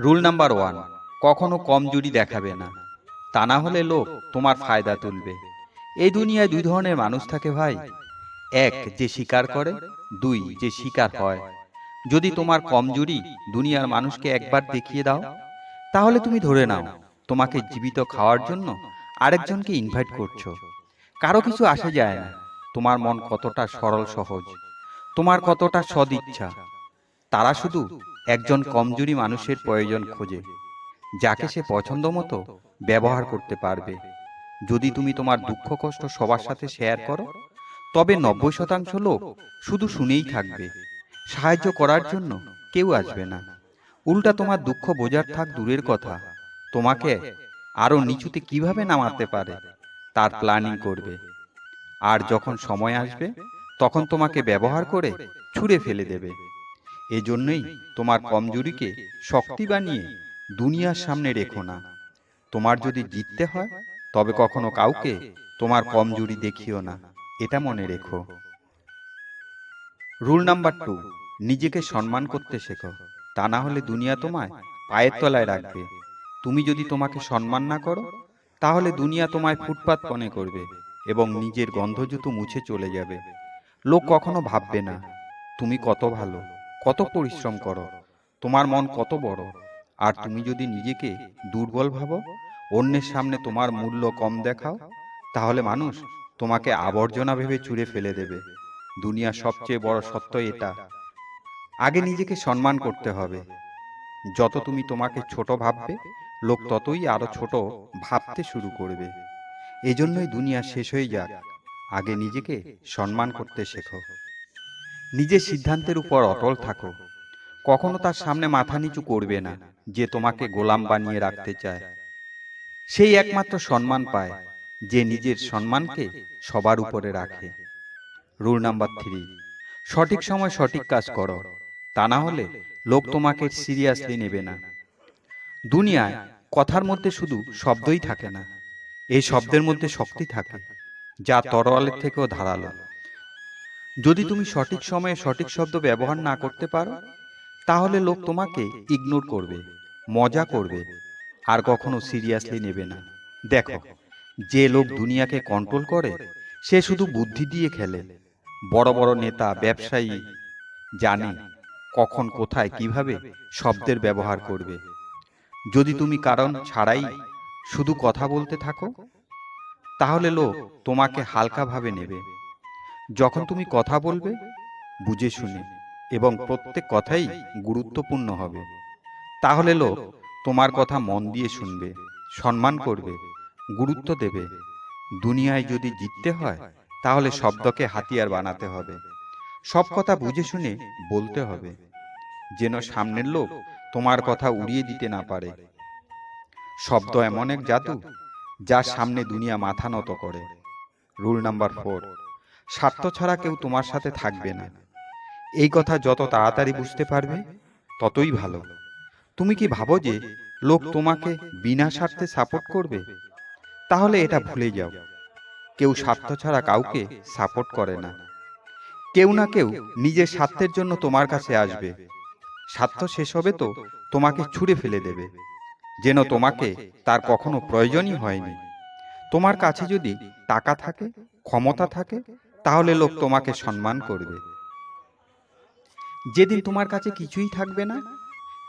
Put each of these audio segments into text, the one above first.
Rule number one কখনো কমজুরি দেখাবে না। তা না হলে লোক তোমার ফায়দা তুলবে। এই দুনিয়ায় দুই ধরনের মানুষ থাকে ভাই। এক, যে স্বীকার করে। দুই, যে স্বীকার হয়। যদি তোমার কমজুরি দুনিয়ার মানুষকে একবার দেখিয়ে দাও, তাহলে তুমি ধরে নাও, তোমাকে জীবিত খাওয়ার জন্য আরেকজনকে ইনভাইট করছ। কারও কিছু আসে যায় না। তোমার মন কতটা সরল সহজ। তোমার কতটা সদিচ্ছা। তারা শুধু একজন কমজোরি মানুষের প্রয়োজন খোঁজে যাকে সে পছন্দ মতো ব্যবহার করতে পারবে। যদি তুমি তোমার দুঃখ কষ্ট সবার সাথে শেয়ার করো তবে নব্বই শতাংশ লোক শুধু শুনেই থাকবে সাহায্য করার জন্য কেউ আসবে না। উল্টা তোমার দুঃখ বোঝার থাক দূরের কথা তোমাকে আরও নিচুতে কীভাবে নামাতে পারে তার প্ল্যানিং করবে। আর যখন সময় আসবে তখন তোমাকে ব্যবহার করে ছুঁড়ে ফেলে দেবে এজন্যই তোমার কমজোরিকে শক্তি বানিয়ে দুনিয়ার সামনে রেখো না। তোমার যদি জিততে হয়, তবে কখনো কাউকে তোমার কমজোরি দেখিও না। এটা মনে রেখো। রুল নাম্বার টু নিজেকে সম্মান করতে শেখো। তা না হলে দুনিয়া তোমায় পায়ের তলায় রাখবে। তুমি যদি তোমাকে সম্মান না করো, তাহলে দুনিয়া তোমায় ফুটপাত মনে করবে এবং নিজের গন্ধজুতো মুছে চলে যাবে। লোক কখনো ভাববে না, তুমি কত ভালো। কত পরিশ্রম করো। তোমার মন কত বড়। আর তুমি যদি নিজেকে দুর্বল ভাবো, অন্যের সামনে তোমার মূল্য কম দেখাও, তাহলে মানুষ তোমাকে আবর্জনা ভেবে চুরে ফেলে দেবে। দুনিয়ার সবচেয়ে বড় সত্য এটা। আগে নিজেকে সম্মান করতে হবে। যত তুমি তোমাকে ছোট ভাববে, লোক ততই আরও ছোট ভাবতে শুরু করবে। এজন্যই দুনিয়া শেষ হয়ে যাক। আগে নিজেকে সম্মান করতে শেখো। নিজের সিদ্ধান্তের উপর অটল থাকো। কখনো তার সামনে মাথা নিচু করবে না, যে তোমাকে গোলাম বানিয়ে রাখতে চায়। সেই একমাত্র সম্মান পায়, যে নিজের সম্মানকে সবার উপরে রাখে। রুল নাম্বার থ্রি, সঠিক সময় সঠিক কাজ করো। তা না হলে লোক তোমাকে সিরিয়াসলি নেবে না। দুনিয়ায় কথার মধ্যে শুধু শব্দই থাকে না, এই শব্দের মধ্যে শক্তি থাকে, যা তরোয়ালের থেকেও ধারালো। যদি তুমি সঠিক সময়ে সঠিক শব্দ ব্যবহার না করতে পারো, তাহলে লোক তোমাকে ইগনোর করবে, মজা করবে, আর কখনো সিরিয়াসলি নেবে না। দেখো, যে লোক দুনিয়াকে কন্ট্রোল করে, সে শুধু বুদ্ধি দিয়ে খেলে। বড় বড় নেতা, ব্যবসায়ী জানে কখন, কোথায়, কীভাবে শব্দের ব্যবহার করবে। যদি তুমি কারণ ছাড়াই শুধু কথা বলতে থাকো, তাহলে লোক তোমাকে হালকাভাবে নেবে। যখন তুমি কথা বলবে বুঝে শুনে এবং প্রত্যেক কথাই গুরুত্বপূর্ণ হবে। তাহলে লোক তোমার কথা মন দিয়ে শুনবে সম্মান করবে গুরুত্ব দেবে। দুনিয়ায় যদি জিততে হয় তাহলে শব্দকে হাতিয়ার বানাতে হবে। সব কথা বুঝে শুনে বলতে হবে যেন সামনের লোক তোমার কথা উড়িয়ে দিতে না পারে। শব্দ এমন এক জাদু যার সামনে দুনিয়া মাথা নত করে। রুল নাম্বার ফোর স্বার্থ ছাড়া কেউ তোমার সাথে থাকবে না। এই কথা যত তাড়াতাড়ি বুঝতে পারবে, ততই ভালো। তুমি কি ভাবো যে লোক তোমাকে বিনা স্বার্থে সাপোর্ট করবে? তাহলে এটা ভুলে যাও। কেউ স্বার্থ ছাড়া কাউকে সাপোর্ট করে না। কেউ না কেউ নিজের স্বার্থের জন্য তোমার কাছে আসবে। স্বার্থ শেষ হবে তো তোমাকে ছুঁড়ে ফেলে দেবে। যেন তোমাকে তার কখনো প্রয়োজনই হয়নি। তোমার কাছে যদি টাকা থাকে, ক্ষমতা থাকে তাহলে লোক তোমাকে সম্মান করবে। যেদিন তোমার কাছে কিছুই থাকবে না,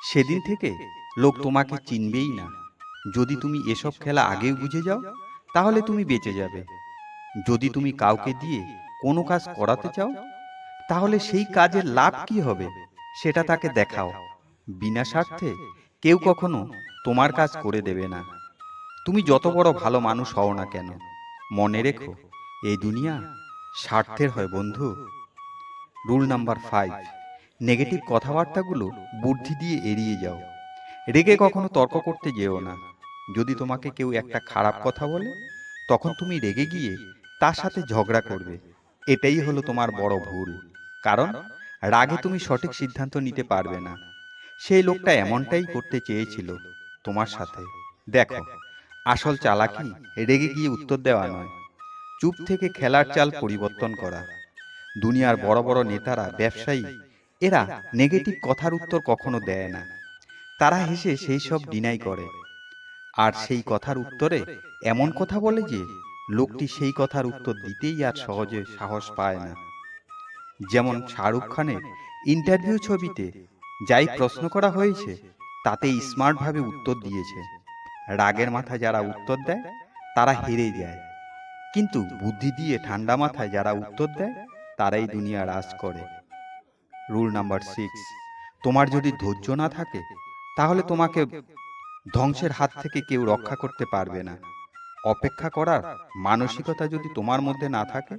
সেদিন থেকে লোক তোমাকে চিনবেই না। যদি তুমি এসব খেলা আগেও বুঝে যাও, তাহলে তুমি বেঁচে যাবে। যদি তুমি কাউকে দিয়ে কোনো কাজ করাতে চাও, তাহলে সেই কাজের লাভ কি হবে, সেটা তাকে দেখাও। বিনা স্বার্থে কেউ কখনো তোমার কাজ করে দেবে না। তুমি যত বড় ভালো মানুষ হও না কেন, মনে রেখো, এই দুনিয়া স্বার্থের হয় বন্ধু। রুল নাম্বার ফাইভ নেগেটিভ কথাবার্তাগুলো বুদ্ধি দিয়ে এড়িয়ে যাও। রেগে কখনো তর্ক করতে যেও না। যদি তোমাকে কেউ একটা খারাপ কথা বলে, তখন তুমি রেগে গিয়ে তার সাথে ঝগড়া করবে। এটাই হলো তোমার বড় ভুল। কারণ রাগে তুমি সঠিক সিদ্ধান্ত নিতে পারবে না। সেই লোকটা এমনটাই করতে চেয়েছিল তোমার সাথে। দেখো, আসল চালাকি রেগে গিয়ে উত্তর দেওয়া নয়। চুপ থেকে খেলার চাল পরিবর্তন করা। দুনিয়ার বড় বড় নেতারা, ব্যবসায়ী, এরা নেগেটিভ কথার উত্তর কখনো দেয় না। তারা হেসে সেই সব ডিনাই করে। আর সেই কথার উত্তরে এমন কথা বলে যে, লোকটি সেই কথার উত্তর দিতেই আর সহজে সাহস পায় না। যেমন শাহরুখ খানের ইন্টারভিউ ছবিতে যাই প্রশ্ন করা হয়েছে তাতে স্মার্টভাবে উত্তর দিয়েছে। রাগের মাথায় যারা উত্তর দেয়, তারা হেরে যায়। কিন্তু বুদ্ধি দিয়ে ঠান্ডা মাথায় যারা উত্তর দেয়, তারাই দুনিয়া রাজ করে। রুল নাম্বার সিক্স তোমার যদি ধৈর্য না থাকে, তাহলে তোমাকে ধ্বংসের হাত থেকে কেউ রক্ষা করতে পারবে না। অপেক্ষা করার মানসিকতা যদি তোমার মধ্যে না থাকে,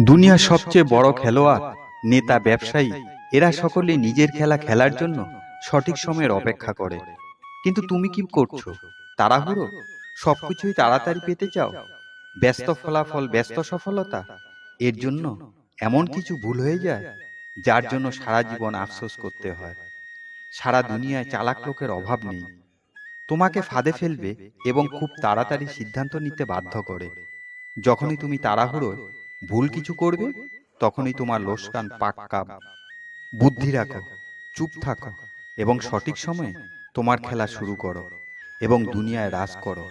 দুনিয়ার সবচেয়ে বড় খেলোয়াড়, নেতা, ব্যবসায়ী, এরা সকলে নিজের খেলা খেলার জন্য সঠিক সময়ের অপেক্ষা করে। কিন্তু তুমি কি করছ? তাড়াহুড়ো? সবকিছুই তাড়াতাড়ি পেতে চাও? ব্যস্ত ফলাফল ব্যস্ত সফলতা এর জন্য এমন কিছু ভুল হয়ে যায় যার জন্য সারা জীবন আফসোস করতে হয়। সারা দুনিয়ায় চালাক লোকের অভাব নেই। তোমাকে ফাঁদে ফেলবে এবং খুব তাড়াতাড়ি সিদ্ধান্ত নিতে বাধ্য করে। যখনই তুমি তাড়াহুড়োয় ভুল কিছু করবে তখনই তোমার লোসকান পাক্কা বুদ্ধি রাখো চুপ থাকো এবং সঠিক সময়ে তোমার খেলা শুরু করো এবং দুনিয়ায় রাজ করো।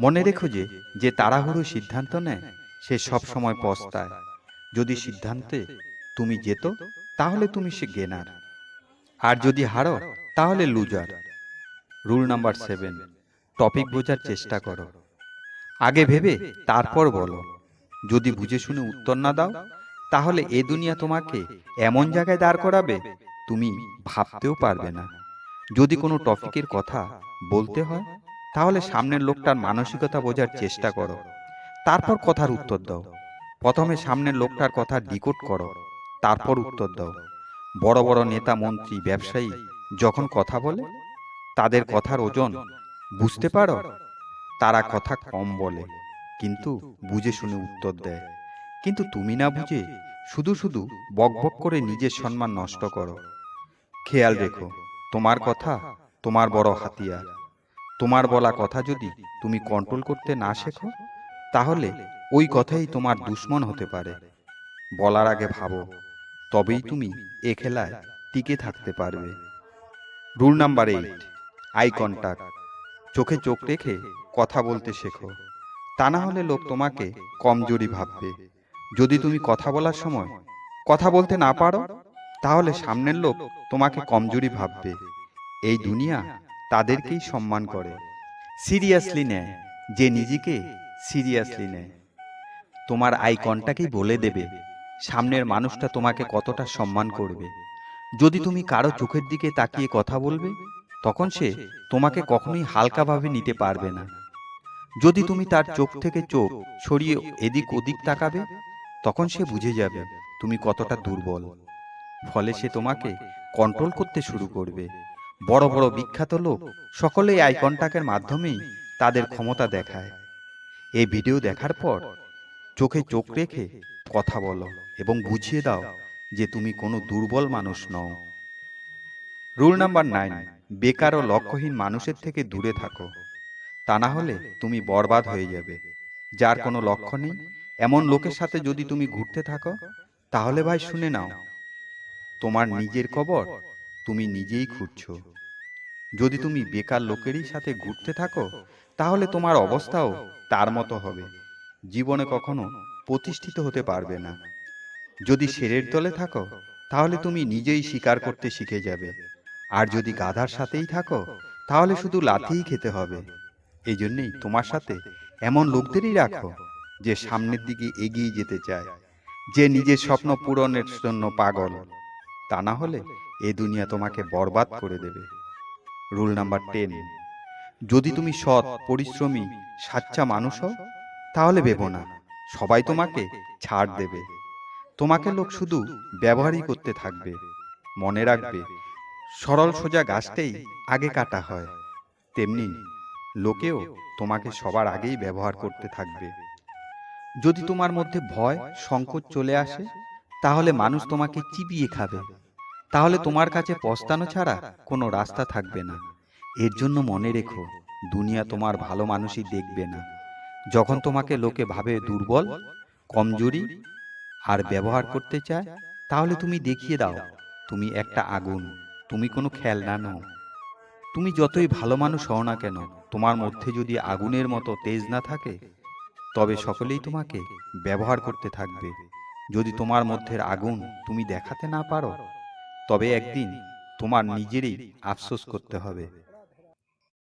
মনে রেখো যে যে তাড়াহুড়ো সিদ্ধান্ত নেয়, সে সব সময় পস্তায়। যদি সিদ্ধান্তে তুমি যেত তাহলে তুমি সে গেনার। আর যদি হারো, তাহলে loser. Rule number seven, topic বোঝার চেষ্টা করো। আগে ভেবে, তারপর বলো। যদি বুঝে শুনে উত্তর না দাও, তাহলে এ দুনিয়া তোমাকে এমন জায়গায় দাঁড় করাবে, তুমি ভাবতেও পারবে না। যদি কোনো টপিকের কথা বলতে হয় তাহলে সামনের লোকটার মানসিকতা বোঝার চেষ্টা করো। তারপর কথার উত্তর দাও। প্রথমে সামনের লোকটার কথা ডিকোড করো। তারপর উত্তর দাও। বড় বড় নেতা, মন্ত্রী, ব্যবসায়ী যখন কথা বলে, তাদের কথার ওজন বুঝতে পারো? তারা কথা কম বলে, কিন্তু বুঝে শুনে উত্তর দেয়। কিন্তু তুমি না বুঝে শুধু শুধু বকবক করে নিজের সম্মান নষ্ট করো। খেয়াল রেখো, তোমার কথা তোমার বড় হাতিয়ার। তোমার বলা কথা যদি তুমি কন্ট্রোল করতে না শেখো তাহলে ওই কথাই তোমার দুশ্মন হতে পারে। বলার আগে ভাবো তবেই তুমি এ খেলায় টিকে থাকতে পারবে। Rule number eight eye contact চোখে চোখ রেখে কথা বলতে শেখো। তা না হলে লোক তোমাকে কমজোরি ভাববে। যদি তুমি কথা বলার সময় কথা বলতে না পারো তাহলে সামনের লোক তোমাকে কমজোরি ভাববে। এই দুনিয়া তাদেরকেই সম্মান করে। সিরিয়াসলি নেয়। যে নিজেকে সিরিয়াসলি নেয়। তোমার আইকনটাকেই বলে দেবে। সামনের মানুষটা তোমাকে কতটা সম্মান করবে। যদি তুমি কারও চোখের দিকে তাকিয়ে কথা বলবে তখন সে তোমাকে কখনোই হালকাভাবে নিতে পারবে না। যদি তুমি তার চোখ থেকে চোখ সরিয়ে এদিক ওদিক তাকাবে তখন সে বুঝে যাবে তুমি কতটা দুর্বল। ফলে সে তোমাকে কন্ট্রোল করতে শুরু করবে। বড় বড় বিখ্যাত লোক সকলেই আই কন্টাক্টের মাধ্যমেই তাদের ক্ষমতা দেখায়। এই ভিডিও দেখার পর চোখে চোখ রেখে কথা বলো এবং বুঝিয়ে দাও যে তুমি কোনো দুর্বল মানুষ নও। রুল নাম্বার নাইন, বেকার ও লক্ষ্যহীন মানুষের থেকে দূরে থাকো। তা না হলে তুমি বরবাদ হয়ে যাবে। যার কোনো লক্ষ্য নেই, এমন লোকের সাথে যদি তুমি ঘুরতে থাকো, তাহলে ভাই শুনে নাও, তোমার নিজের কবর তুমি নিজেই খুঁজছো যদি তুমি বেকার লোকেরই সাথে ঘুরতে থাকো, তাহলে তোমার অবস্থাও তার মতো হবে। জীবনে কখনো প্রতিষ্ঠিত হতে পারবে না। যদি শেরের দলে থাকো, তাহলে তুমি নিজেই শিকার করতে শিখে যাবে। আর যদি গাধার সাথেই থাকো, তাহলে শুধু লাথিই খেতে হবে। এই জন্যেই তোমার সাথে এমন লোকদেরই রাখো, যে সামনের দিকে এগিয়ে যেতে চায়, যে নিজের স্বপ্ন পূরণের জন্য পাগল। তা না হলে এ দুনিয়া তোমাকে বরবাদ করে দেবে। রুল নাম্বার টেন, যদি তুমি সৎ, পরিশ্রমী, সাচ্চা মানুষ হও, তাহলে ভেবো না, সবাই তোমাকে ছাড় দেবে। তোমাকে লোক শুধু ব্যবহারই করতে থাকবে, মনে রাখবে, সরল সোজা গাছটাই আগে কাটা হয়। তেমনি লোকেও তোমাকে সবার আগেই ব্যবহার করতে থাকবে। যদি তোমার মধ্যে ভয়, সংকোচ চলে আসে তাহলে মানুষ তোমাকে চিবিয়ে খাবে। তাহলে তোমার কাছে পস্তানো ছাড়া কোনো রাস্তা থাকবে না। এর জন্য মনে রেখো, দুনিয়া তোমার ভালো মানুষই দেখবে না। যখন তোমাকে লোকে ভাবে দুর্বল, কমজোরি আর ব্যবহার করতে চায়, তাহলে তুমি দেখিয়ে দাও, তুমি একটা আগুন, তুমি কোনো খেলনা নও। তুমি যতই ভালো মানুষ হও না কেন, তোমার মধ্যে যদি আগুনের মতো তেজ না থাকে, তবে সকলেই তোমাকে ব্যবহার করতে থাকবে। যদি তোমার মধ্যের আগুন তুমি দেখাতে না পারো, তবে একদিন তোমার নিজেরই আফসোস করতে হবে।